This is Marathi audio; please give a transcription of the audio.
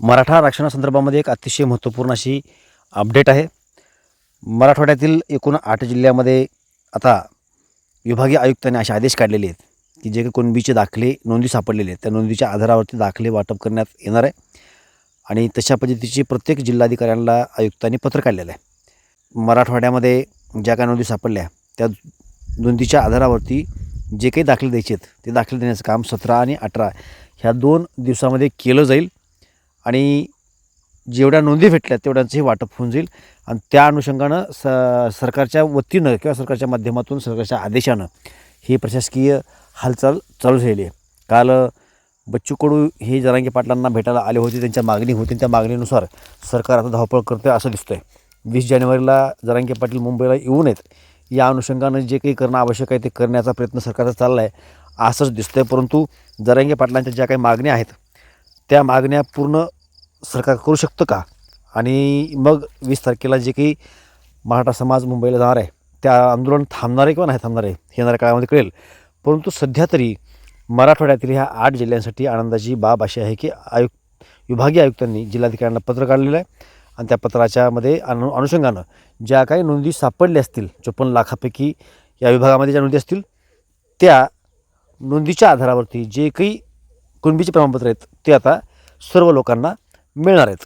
मराठा आरक्षणासंदर्भामध्ये एक अतिशय महत्त्वपूर्ण अशी अपडेट आहे. मराठवाड्यातील एकूण आठ जिल्ह्यामध्ये आता विभागीय आयुक्तांनी असे आदेश काढलेले आहेत की जे काही कुणबीचे दाखले नोंदी सापडलेले आहेत. त्या नोंदीच्या आधारावरती दाखले वाटप करण्यात येणार आहे. आणि तशा पद्धतीची प्रत्येक जिल्हाधिकाऱ्यांना आयुक्तांनी पत्र काढलेलं आहे. मराठवाड्यामध्ये ज्या काही नोंदी सापडल्या त्या नोंदीच्या आधारावरती जे काही दाखले द्यायचे आहेत ते दाखले देण्याचं काम सतरा आणि अठरा ह्या दोन दिवसामध्ये केलं जाईल. आणि जेवढ्या नोंदी भेटल्या तेवढ्यांचंही वाटप होऊन जाईल. आणि त्या अनुषंगानं स सरकारच्या वतीनं किंवा सरकारच्या माध्यमातून सरकारच्या आदेशानं ही प्रशासकीय हालचाल चालू झालेली आहे. काल बच्चू कडू हे जरांगी पाटलांना भेटायला आले होते त्यांच्या मागणी होती त्या मागणीनुसार सरकार आता धावपळ करते असं दिसतं आहे वीस जानेवारीला जरांगे पाटील मुंबईला येऊ नयेत. या अनुषंगानं जे काही करणं आवश्यक आहे ते करण्याचा प्रयत्न सरकारचा चालला आहे असंच दिसतं आहे परंतु जरांगे पाटलांच्या ज्या काही मागण्या आहेत त्या मागण्या पूर्ण सरकार करू शकतं का? आणि मग वीस तारखेला जे काही मराठा समाज मुंबईला जाणार आहे त्या आंदोलन थांबणार आहे किंवा नाही थांबणार आहे हे येणाऱ्या काळामध्ये कळेल. परंतु सध्या तरी मराठवाड्यातील ह्या आठ जिल्ह्यांसाठी आनंदाची बाब अशी आहे की आयुक्त विभागीय आयुक्तांनी जिल्हाधिकाऱ्यांना पत्र काढलेलं आहे आणि त्या पत्राच्यामध्ये अनु अनुषंगानं ज्या काही नोंदी सापडल्या असतील चोपन्न लाखापैकी या विभागामध्ये ज्या नोंदी असतील त्या नोंदीच्या आधारावरती जे काही कुणबीचे प्रमाणपत्र आहेत ते आता सर्व लोकांना मिळणार आहेत.